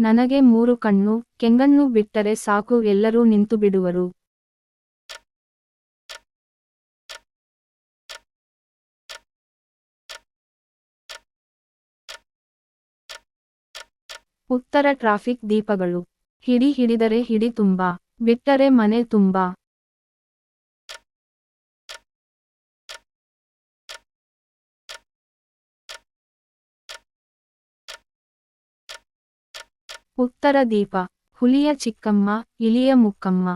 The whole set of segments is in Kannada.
ನನಗೆ ಮೂರು ಕಣ್ಣು, ಕೆಂಗಣ್ಣು ಬಿಟ್ಟರೆ ಸಾಕು, ಎಲ್ಲರೂ ನಿಂತು ಬಿಡುವರು. ಉತ್ತರ ಟ್ರಾಫಿಕ್ ದೀಪಗಳು. ಹಿಡಿ ಹಿಡಿದರೆ ಹಿಡಿ ತುಂಬಾ, ಬಿಟ್ಟರೆ ಮನೆ ತುಂಬಾ. ಉತ್ತರ ದೀಪ ಹುಲಿಯ ಚಿಕ್ಕಮ್ಮ ಇಲಿಯ ಮುಕ್ಕಮ್ಮ.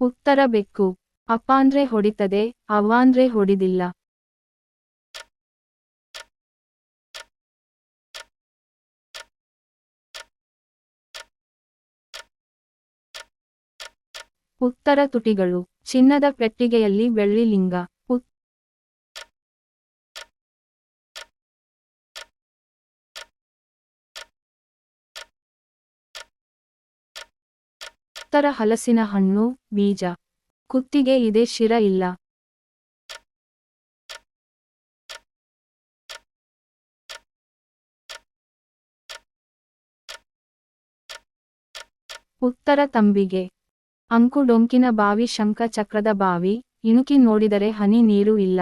ಉತ್ತರ ಬೆಕ್ಕು ಅಪ್ಪಾಂದ್ರೆ ಹೊಡಿತದೆ ಅವಾಂದ್ರೆ ಹೊಡಿದಿಲ್ಲ. ಉತ್ತರ ತುಟಿಗಳು, ಚಿನ್ನದ ಪೆಟ್ಟಿಗೆಯಲ್ಲಿ ಬೆಳ್ಳಿ ಲಿಂಗ ಉತ್ತರ ಹಲಸಿನ ಹಣ್ಣು, ಬೀಜ. ಕುತ್ತಿಗೆ ಇದೆ ಶಿರ ಇಲ್ಲ. ಉತ್ತರ ತಂಬಿಗೆ. ಅಂಕು ಡೊಂಕಿನ ಬಾವಿ, ಶಂಖ ಚಕ್ರದ ಬಾವಿ, ಇಣುಕಿ ನೋಡಿದರೆ ಹನಿ ನೀರು ಇಲ್ಲ.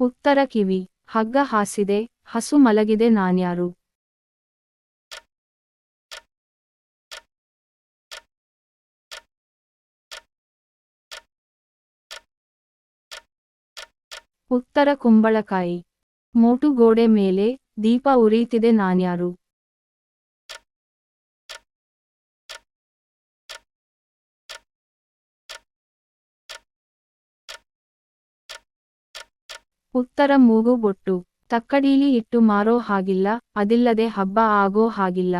ಉತ್ತರ ಕಿವಿ, ಹಗ್ಗ ಹಾಸಿದೆ, ಹಸು ಮಲಗಿದೆ ನಾನ್ಯಾರು. ಉತ್ತರ ಕುಂಬಳಕಾಯಿ. ಮೋಟು ಗೋಡೆ ಮೇಲೆ ದೀಪ ಉರಿಯುತ್ತಿದೆ ನಾನ್ಯಾರು. ಉತ್ತರ ಮೂಗು ಬೊಟ್ಟು. ತಕ್ಕಡೀಲಿ ಇಟ್ಟು ಮಾರೋ ಹಾಗಿಲ್ಲ, ಅದಿಲ್ಲದೆ ಹಬ್ಬ ಆಗೋ ಹಾಗಿಲ್ಲ.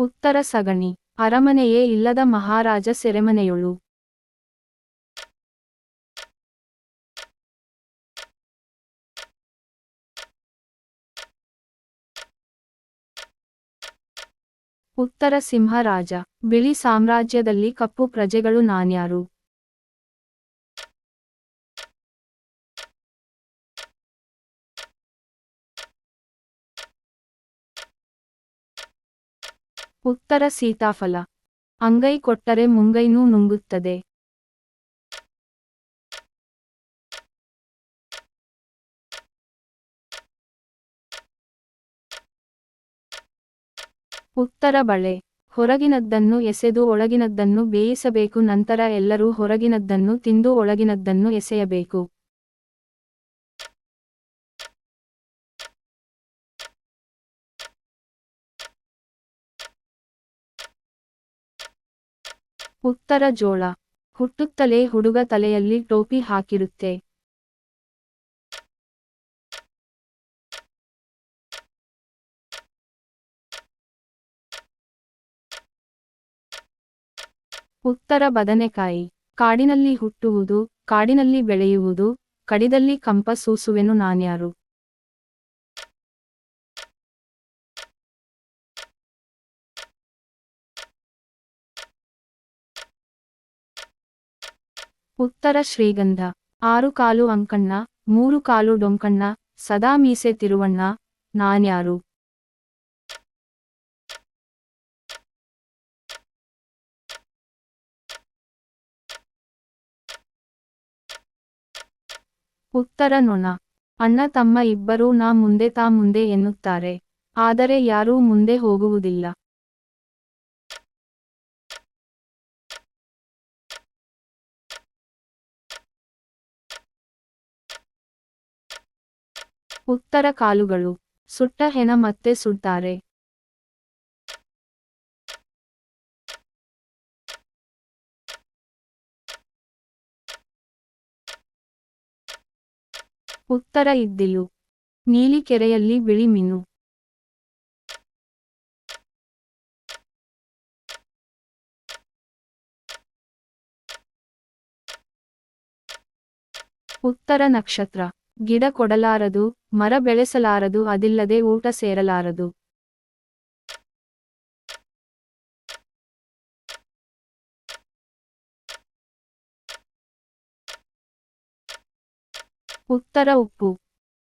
ಉತ್ತರ ಸಗಣಿ ಅರಮನೆಯೇ ಇಲ್ಲದ ಮಹಾರಾಜ ಸೆರೆಮನೆಯೊಳು. ಉತ್ತರ ಸಿಂಹರಾಜ ಬಿಳಿ ಸಾಮ್ರಾಜ್ಯದಲ್ಲಿ ಕಪ್ಪು ಪ್ರಜೆಗಳು ನಾನ್ಯಾರು ಉತ್ತರ ಸೀತಾಫಲ. ಅಂಗೈ ಕೊಟ್ಟರೆ ಮುಂಗೈನೂ ನುಂಗುತ್ತದೆ. ಉತ್ತರ ಬಳೆ. ಹೊರಗಿನದ್ದನ್ನು ಎಸೆದು ಒಳಗಿನದ್ದನ್ನು ಬೇಯಿಸಬೇಕು, ನಂತರ ಎಲ್ಲರೂ ಹೊರಗಿನದ್ದನ್ನು ತಿಂದು ಒಳಗಿನದ್ದನ್ನು ಎಸೆಯಬೇಕು. ಉತ್ತರ ಜೋಳ. ಹುಟ್ಟುತ್ತಲೇ ಹುಡುಗ ತಲೆಯಲ್ಲಿ ಟೋಪಿ ಹಾಕಿರುತ್ತೆ. ಉತ್ತರ ಬದನೆಕಾಯಿ. ಕಾಡಿನಲ್ಲಿ ಹುಟ್ಟುವುದು, ಕಾಡಿನಲ್ಲಿ ಬೆಳೆಯುವುದು, ಕಡಿದಲ್ಲಿ ಕಂಪ ಸೂಸುವೆನು ನಾನ್ಯಾರು. ಉತ್ತರ ಶ್ರೀಗಂಧ. ಆರು ಕಾಲು ಅಂಕಣ್ಣ, ಮೂರು ಕಾಲು ಡೊಂಕಣ್ಣ, ಸದಾ ಮೀಸೆ ತಿರುವಣ್ಣ, ನಾನ್ಯಾರು. ಉತ್ತರ ನೊಣ. ಅಣ್ಣ ತಮ್ಮ ಇಬ್ಬರೂ ನಾ ಮುಂದೆ ತಾ ಮುಂದೆ ಎನ್ನುತ್ತಾರೆ. ಆದರೆ ಯಾರೂ ಮುಂದೆ ಹೋಗುವುದಿಲ್ಲ. ಉತ್ತರ ಕಾಲುಗಳು. ಸುಟ್ಟ ಹೆಣ ಮತ್ತೆ ಸುಡ್ತಾರೆ. ಉತ್ತರ ಇದ್ದಿಲು. ನೀಲಿ ಕೆರೆಯಲ್ಲಿ ಬಿಳಿ ಮೀನು. ಉತ್ತರ ನಕ್ಷತ್ರ. ಗಿಡ ಕೊಡಲಾರದು ಮರ ಬೆಳೆಸಲಾರದು ಅದಿಲ್ಲದೆ ಊಟ ಸೇರಲಾರದು. ಉತ್ತರ ಉಪ್ಪು.